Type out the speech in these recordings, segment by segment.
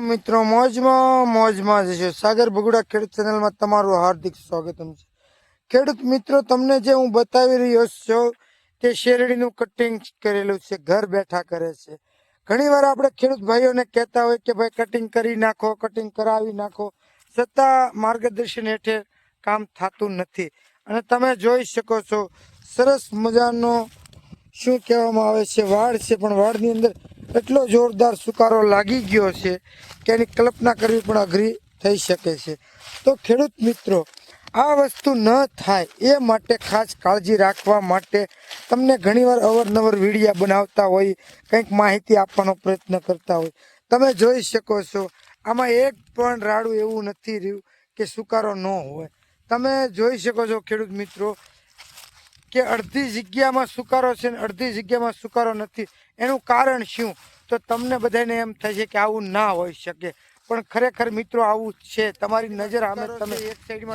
મિત્રો, મોજમાં મોજમાં જશો સાગર બગુડા ખેડૂત ચેનલમાં તમારું હાર્દિક સ્વાગતમ છે. ખેડૂત મિત્રો, તમને જે હું બતાવી રહ્યો છું, તે શેરડીનું કટિંગ કરેલું છે, ઘર બેઠા કરે છે. ઘણીવાર આપણે ખેડૂત ભાઈઓને કહેતા હોય કે, ભાઈ કટિંગ કરી નાખો કટિંગ કરાવી નાખો. છતાં માર્ગદર્શન હેઠળ કામ થતું નથી. અને તમે જોઈ શકો છો, સરસ મજાનો, શું કહેવામાં આવે છે, વાડ છે, પણ વાડની અંદર એટલો જોરદાર સુકારો લાગી ગયો છે કે એની કલ્પના કરવી પણ અઘરી થઈ શકે છે. તો ખેડૂત મિત્રો, આ વસ્તુ ન થાય એ માટે ખાસ કાળજી રાખવા માટે તમને ઘણીવાર અવરનવર વિડીયા બનાવતા હોય, કંઈક માહિતી આપવાનો પ્રયત્ન કરતા હોય. તમે જોઈ શકો છો, આમાં એક પણ રાડું એવું નથી રહ્યું કે સુકારો ન હોય. તમે જોઈ શકો છો ખેડૂત મિત્રો, કે અડધી જગ્યામાં સુકારો છે ને અડધી જગ્યામાં સુકારો નથી. એનું કારણ શું? તો તમને બધાને એમ થશે કે આવું ના હોઈ શકે. પણ ખરેખર મિત્રો આવું છે. તમારી નજર સામે તમે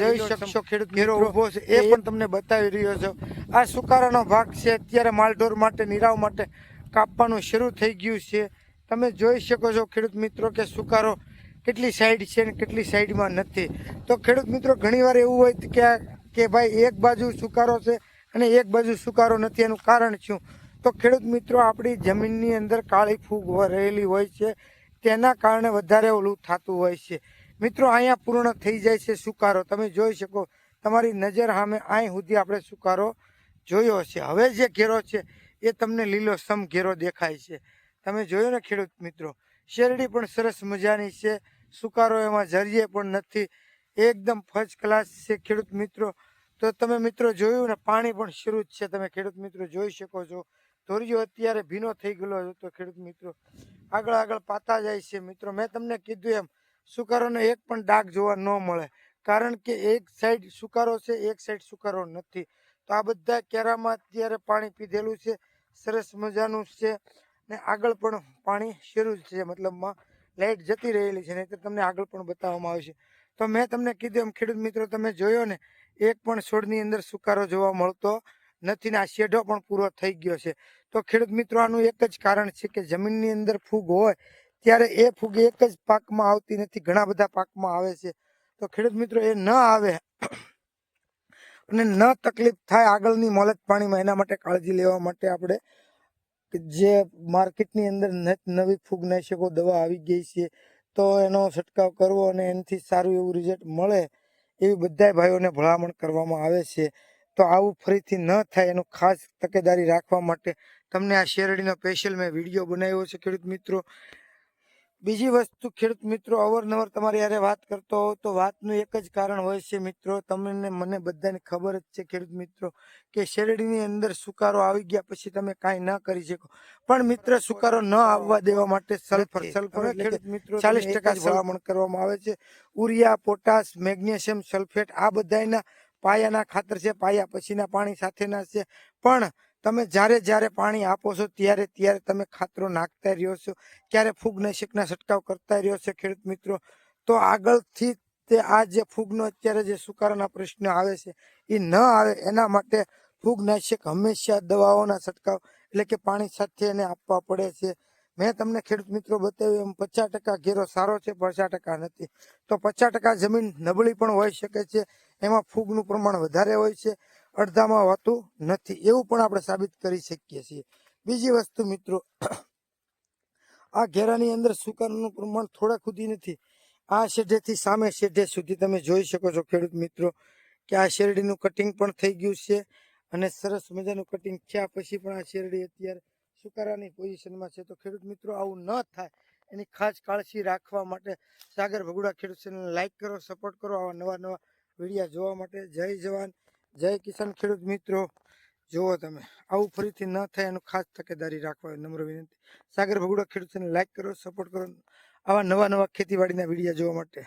જોઈ શકશો ખેડૂત મિત્રો. ઊભો છે એ પણ તમને બતાવી રહ્યો છો. આ સુકારાનો ભાગ છે અત્યારે માલઢોર માટે નિરાવ માટે કાપવાનું શરૂ થઈ ગયું છે. તમે જોઈ શકો છો ખેડૂત મિત્રો કે સુકારો કેટલી સાઈડ છે ને કેટલી સાઈડમાં નથી. તો ખેડૂત મિત્રો ઘણીવાર એવું હોય કે કે ભાઈ એક બાજુ સુકારો છે અને એક બાજુ સુકારો નથી. એનું કારણ શું? તો ખેડૂત મિત્રો, આપણી જમીનની અંદર કાળી ફૂગ રહેલી હોય છે, તેના કારણે વધારે ઓલું થતું હોય છે. મિત્રો, અહીંયા પૂર્ણ થઈ જાય છે સુકારો. તમે જોઈ શકો, તમારી નજર સામે અહીં સુધી આપણે સુકારો જોયો છે હવે જે ઘેરો છે, એ તમને લીલો સમ ઘેરો દેખાય છે. તમે જોયો ને ખેડૂત મિત્રો, શેરડી પણ સરસ મજાની છે. સુકારો એમાં જરીએ પણ નથી. એકદમ ફર્સ્ટ ક્લાસ છે ખેડૂત મિત્રો. તો તમે મિત્રો જોયું ને, પાણી પણ શરૂ જ છે. તમે ખેડૂત મિત્રો જોઈ શકો છો. ધોરિયો અત્યારે ભીનો થઈ ગયેલો હતો ખેડૂત મિત્રો, આગળ આગળ પાતા જાય છે. મિત્રો, મેં તમને કીધું એમ, સુકારોનો એક પણ ડાઘ જોવા ન મળે. કારણ કે એક સાઈડ સુકારો છે, એક સાઈડ સુકારો નથી. તો આ બધા કેરામાં અત્યારે પાણી પીધેલું છે. સરસ મજાનું છે. ને આગળ પણ પાણી શરૂ છે. મતલબમાં લાઈટ જતી રહેલી છે. તો તમને આગળ પણ બતાવવામાં આવશે. તો મેં તમને કીધું એમ, ખેડૂત મિત્રો, તમે જોયો ને, એક પણ છોડની અંદર સુકારો જોવા મળતો નથી ને આ શેઢો પણ પૂરો થઈ ગયો છે. તો ખેડૂત મિત્રો આનું એક જ કારણ છે કે જમીનની અંદર ફૂગ હોય ત્યારે એ ફૂગ એક જ પાકમાં આવતી નથી, ઘણા બધા પાકમાં આવે છે. તો ખેડૂત મિત્રો, એ ન આવે અને ન તકલીફ થાય આગળની મોલત પાણીમાં, એના માટે કાળજી લેવા માટે આપણે જે માર્કેટની અંદર નવી ફૂગનાશકો દવા આવી ગઈ છે, તો એનો છંટકાવ કરવો અને એનાથી સારું એવું રિઝલ્ટ મળે એવી બધા ભાઈઓને ભલામણ કરવામાં આવે છે. તો આવું ફરીથી ન થાય એનું ખાસ તકેદારી રાખવા માટે તમને આ શેરડીનો સ્પેશિયલ મેં વીડિયો બનાવ્યો છે ખેડૂત મિત્રો. બીજી વસ્તુ ખેડૂત મિત્રો અવારનવાર તમારી યારે વાત કરતો હોવ તો વાતનું એક જ કારણ હોય છે મિત્રો તમને મને બધાને ખબર જ છે ખેડૂત મિત્રો કે શેરડીની અંદર સુકારો આવી ગયા પછી તમે કાંઈ ન કરી શકો. પણ મિત્ર સુકારો ન આવવા દેવા માટે સલ્ફર સલ્ફર ખેડૂત મિત્રો ચાલીસ ટકા ભલામણ કરવામાં આવે છે. ઉરિયા પોટાશ મેગ્નેશિયમ સલ્ફેટ આ બધાના પાયાના ખાતર છે, પાયા પછીના પાણી સાથેના છે. પણ તમે જ્યારે જ્યારે પાણી આપો છો, ત્યારે ત્યારે તમે ખાતરો નાખતા રહ્યો છો. ક્યારે ફૂગનાશકના છંટકાવ કરતા રહ્યો છો ખેડૂત મિત્રો? તો આગળથી તે આ જે ફૂગનો અત્યારે જે સુકારાના પ્રશ્ન આવે છે, એ ન આવે એના માટે ફૂગનાશક હંમેશા દવાઓના છંટકાવ એટલે કે પાણી સાથે એને આપવા પડે છે. મેં તમને ખેડૂત મિત્રો બતાવ્યું એમ પચાસ ટકા ઘેરો સારો છે, પચાસ ટકા નથી. તો પચાસ ટકા જમીન નબળી પણ હોઈ શકે છે, એમાં ફૂગનું પ્રમાણ વધારે હોય છે, અડધામાં હોતું નથી. એવું પણ આપણે સાબિત કરી શકીએ છીએ. બીજી વસ્તુ મિત્રો, આ ઘેરાની અંદર સુકારનું પ્રમાણ થોડા સુધી નથી. આ શેઢેથી સામે શેઢે સુધી તમે જોઈ શકો છો ખેડૂત મિત્રો, કે આ શેરડીનું કટિંગ પણ થઈ ગયું છે અને સરસ મજાનું કટિંગ થયા પછી પણ આ શેરડી અત્યારે સુકારાની પોઝિશનમાં છે. તો ખેડૂત મિત્રો, આવું ન થાય. એની ખાસ કાળજી રાખવા માટે સાગર ભગુડા ખેડૂત ચેનલ લાઈક કરો, સપોર્ટ કરો. આવા નવા નવા વિડીયા જોવા માટે જય જવાન, જય કિસાન ખેડૂત મિત્રો. જુઓ તમે, આવું ફરીથી ન થાય એનું ખાસ તકેદારી રાખવા નમ્ર વિનંતી. સાગર ભગુડા ખેડૂત ચેનલ લાઈક કરો, સપોર્ટ કરો. આવા નવા નવા ખેતીવાડીના વિડીયા જોવા માટે.